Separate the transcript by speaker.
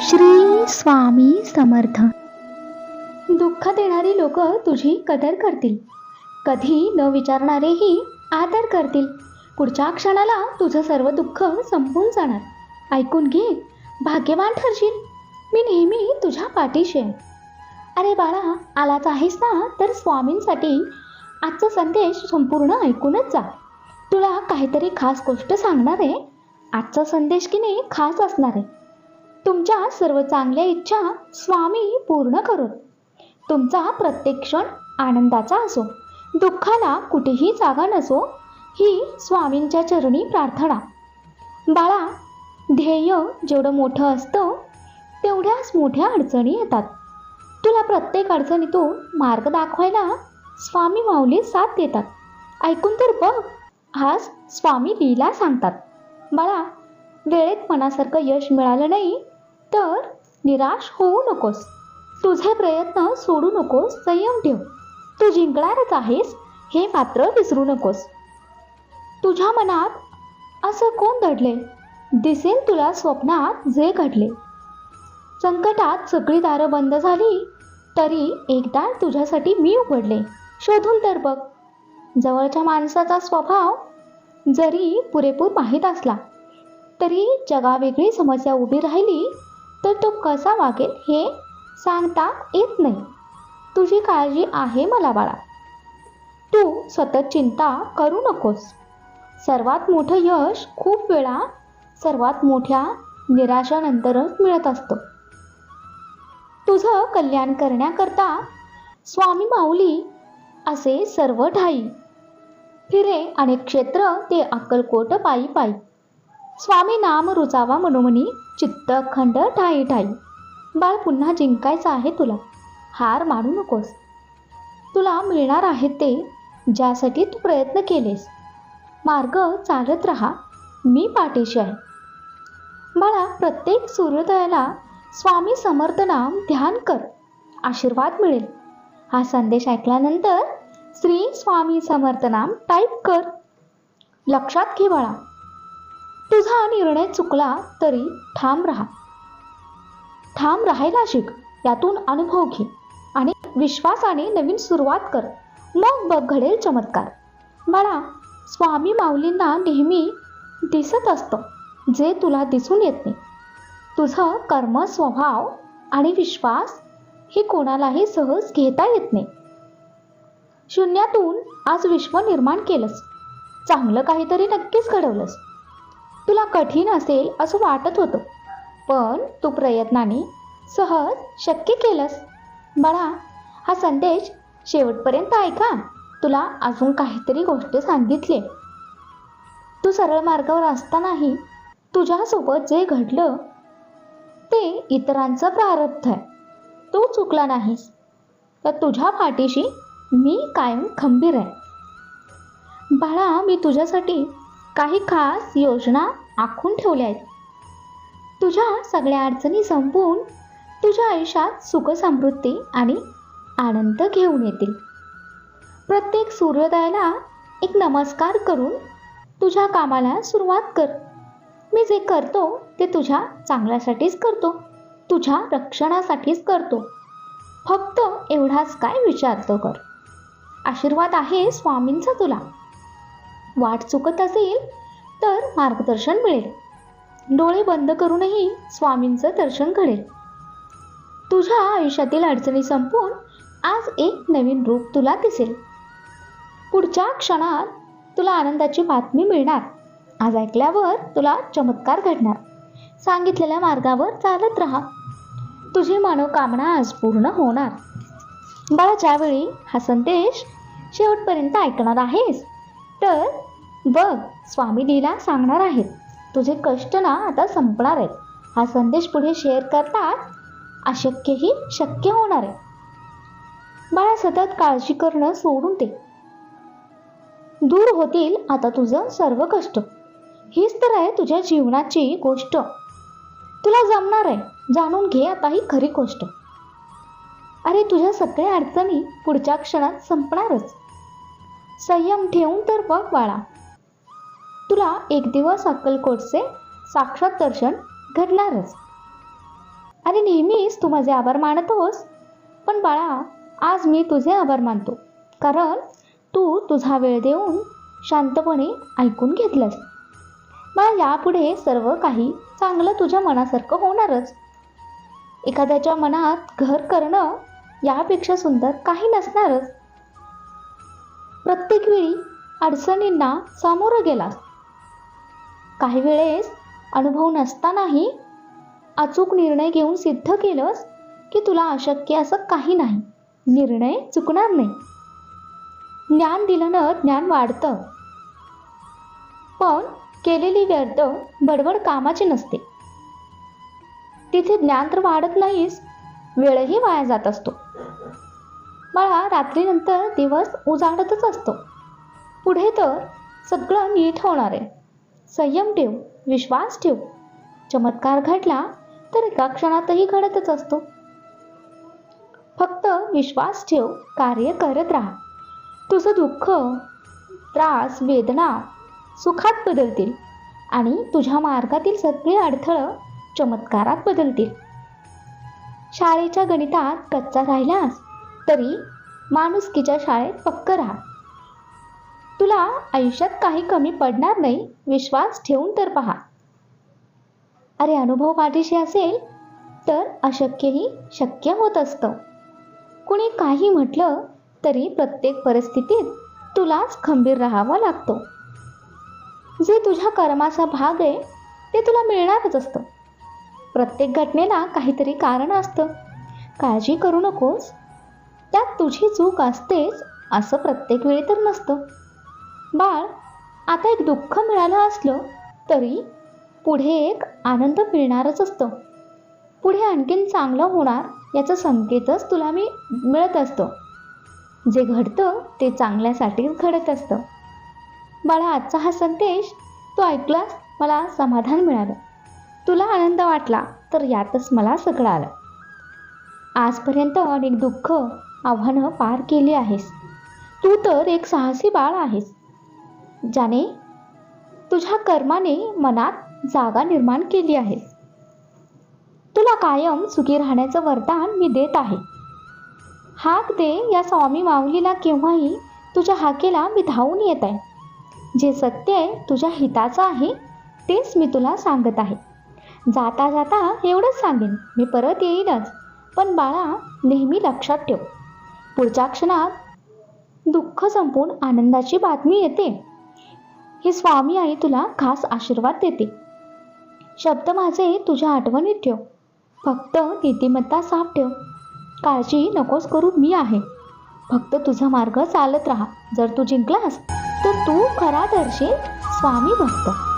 Speaker 1: श्री स्वामी समर्थ.
Speaker 2: दुःख देणारी लोक तुझी कदर करतील. कधी न विचारणारेही आदर करतील. पुढच्या क्षणाला तुझं सर्व दुःख संपून जाणार. ऐकून घे भाग्यवान ठरशील. मी नेहमी तुझ्या पाठीशी आहे. अरे बाळा आलाच आहेस ना? तर स्वामींसाठी आजचा संदेश संपूर्ण ऐकूनच जा. तुला काहीतरी खास गोष्ट सांगणार आहे. आजचा संदेश की नाही खास असणार आहे. तुमच्या सर्व चांगल्या इच्छा स्वामी पूर्ण करून. तुमचा प्रत्येक क्षण आनंदाचा असो दुःखाला कुठेही जागा नसो ही स्वामींच्या चरणी प्रार्थना. बाळा ध्येय जेवढं मोठं असतं तेवढ्याच मोठ्या अडचणी येतात. तुला प्रत्येक अडचणीतून मार्ग दाखवायला स्वामी माऊली साथ देतात. ऐकून तर बघ आज स्वामी लीला सांगतात. बाळा वेळेत मनासारखं यश मिळालं नाही तर निराश होऊ नकोस. तुझे प्रयत्न सोडू नकोस संयम ठेव. तू जिंकणारच आहेस हे मात्र विसरू नकोस. तुझ्या मनात असं कोण दडले दिसेल तुला स्वप्नात जे घडले. संकटात सगळी दारं बंद झाली तरी एकदा तुझ्यासाठी मी उघडले. शोधून तर बघ. जवळच्या माणसाचा स्वभाव जरी पुरेपूर माहीत असला तरी जगावेगळी समस्या उभी राहिली तर तो कसा वागेल हे सांगता येत नाही. तुझी काळजी आहे मला बाळा. तू सतत चिंता करू नकोस. सर्वात मोठं यश खूप वेळा सर्वात मोठ्या निराशानंतरच मिळत असतं. तुझं कल्याण करण्याकरता स्वामी माऊली असे सर्व ठाई फिरे अनेक क्षेत्र ते अक्कलकोट पायी पायी. स्वामी नाम रुचावा मनोमनी चित्त खंड ठाई ठाई. बाळ पुन्हा जिंकायचं आहे तुला. हार मानू नकोस. तुला मिळणार आहे ते ज्यासाठी तू प्रयत्न केलेस. मार्ग चालत राहा. मी पाठीशी आहे. बाळा प्रत्येक सूर्योदयाला स्वामी समर्थ नाम ध्यान कर. आशीर्वाद मिळेल. हा संदेश ऐकल्यानंतर श्री स्वामी समर्थ नाम टाईप कर. लक्षात घे बाळा. तुझा निर्णय चुकला तरी ठाम राहा. ठाम राहायला शिक यातून अनुभव घे आणि विश्वासाने नवीन सुरुवात कर. मग बघ घडेल चमत्कार. बाळा स्वामी माऊलींना नेहमी दिसत असतं जे तुला दिसून येत नाही. तुझं कर्म स्वभाव आणि विश्वास हे कोणालाही सहज घेता येत नाही. शून्यातून आज विश्व निर्माण केलंस. चांगलं काहीतरी नक्कीच घडवलंस. तुला कठीण असेल असं वाटत होतं. पण तू प्रयत्नाने सहज शक्य केलंस. बाळा हा संदेश शेवटपर्यंत ऐका. तुला अजून काहीतरी गोष्ट सांगितले तू सरळ मार्गावर असतानाही तुझ्यासोबत जे घडलं ते इतरांचं प्रारब्ध आहे. तू चुकला नाहीस. तर तुझ्या पाठीशी मी कायम खंबीर आहे. बाळा मी तुझ्यासाठी काही खास योजना आखून ठेवल्या आहेत. तुझ्या सगळ्या अडचणी संपवून तुझ्या आयुष्यात सुख समृद्धी आणि आनंद घेऊन येतील. प्रत्येक सूर्योदयाला एक नमस्कार करून तुझ्या कामाला सुरुवात कर. मी जे करतो ते तुझ्या चांगल्यासाठीच करतो. तुझ्या रक्षणासाठीच करतो. फक्त एवढाच काय विचारतो कर. आशीर्वाद आहे स्वामींचा तुला. वाट चुकत असेल तर मार्गदर्शन मिळेल. डोळे बंद करूनही स्वामींचं दर्शन घडेल. तुझ्या आयुष्यातील अडचणी संपून आज एक नवीन रूप तुला दिसेल. पुढच्या क्षणात तुला आनंदाची बातमी मिळणार. आज ऐकल्यावर तुला चमत्कार घडणार. सांगितलेल्या मार्गावर चालत राहा. तुझी मनोकामना आज पूर्ण होणार. बाळा ज्यावेळी हा संदेश शेवटपर्यंत ऐकणार आहेस बघ स्वामी लीला सांगणार आहेत. तुझे कष्ट ना आता संपणार आहेत. हा संदेश पुढे शेअर करतात अशक्यही शक्य होणार आहे. बाळा सतत काळजी करणं सोडून दे. दूर होतील आता तुझं सर्व कष्ट. हीच तर आहे तुझ्या जीवनाची गोष्ट. तुला जमणार आहे. जाणून घे आता ही खरी गोष्ट. अरे तुझ्या सगळ्या अडचणी पुढच्या क्षणात संपणारच. संयम ठेवून तर बघ बाळा. तुला एक दिवस अक्कलकोटचे साक्षात दर्शन घडणारच. अरे नेहमीच तू माझे आभार मानतोस पण बाळा आज मी तुझे आभार मानतो. कारण तू तुझा वेळ देऊन शांतपणे ऐकून घेतलंस. मला यापुढे सर्व काही चांगलं तुझ्या मनासारखं होणारच. एखाद्याच्या मनात घर करणं यापेक्षा सुंदर काही नसणारच. प्रत्येक वेळी अडचणींना सामोरं गेलास. काही वेळेस अनुभव नसतानाही अचूक निर्णय घेऊन सिद्ध केलंस की तुला अशक्य असं काही नाही. निर्णय चुकणार नाही. ज्ञान दिलं ना ज्ञान वाढतं. पण केलेली व्यर्थ बडबड कामाची नसते. तिथे ज्ञान तर वाढत नाहीस वेळही वाया जात असतो. बाळा रात्रीनंतर दिवस उजाडतच असतो. पुढे तर सगळं नीट होणार आहे. संयम ठेव विश्वास ठेव. चमत्कार घडला तर एका क्षणातही घडतच असतो. फक्त विश्वास ठेव कार्य करत राहा. तुझं दुःख त्रास वेदना सुखात बदलतील आणि तुझ्या मार्गातील सगळे अडथळं चमत्कारात बदलतील. शाळेच्या गणितात कच्चा राहिलास तरी माणुसकीच्या शाळेत पक्क राहा. तुला आयुष्यात काही कमी पडणार नाही विश्वास ठेवून तर पहा. अरे अनुभव पाठीशी असेल तर अशक्यही शक्य होत असतं. कुणी काही म्हटलं तरी प्रत्येक परिस्थितीत तुलाच खंबीर राहावा लागतो. जे तुझ्या कर्माचा भाग आहे ते तुला मिळणारच असतं. प्रत्येक घटनेला काहीतरी कारण असतं. काळजी करू नकोस. त्यात तुझी चूक असतेच असं प्रत्येक वेळी तर नसतं. बाळ आता एक दुःख मिळालं असलं तरी पुढे एक आनंद मिळणारच असतं. पुढे आणखीन चांगलं होणार याचा संकेतच तुला मी मिळत असतो. जे घडतं ते चांगल्यासाठीच घडत असतं. बाळा आजचा हा संदेश तू ऐकलास मला समाधान मिळालं. तुला आनंद वाटला तर यातच मला सगळं आलं. आजपर्यंत अनेक दुःख आव्हानं पार केली आहेस. तू तर एक साहसी बाळ आहेस. ज्याने तुझ्या कर्माने मनात जागा निर्माण केली आहे. तुला कायम सुखी राहण्याचं वरदान मी देत आहे. हाक दे या स्वामी माऊलीला केव्हाही तुझ्या हाकेला मी धावून येत आहे. जे सत्य आहे तुझ्या हिताचं आहे तेच मी तुला सांगत आहे. जाता जाता एवढंच सांगेन मी परत येईनच पण बाळा नेहमी लक्षात ठेव. पुढच्या क्षणात दुःख संपून आनंदाची बातमी येते. ही स्वामी आई तुला खास आशीर्वाद देते. शब्द माझे तुझ्या आठवणीत ठेव. फक्त नीतिमत्ता साफ ठेव. काळजी नकोस करू मी आहे. फक्त तुझा मार्ग चालत राहा. जर तू जिंकलास तर तू खरा दर्शी स्वामी भक्त.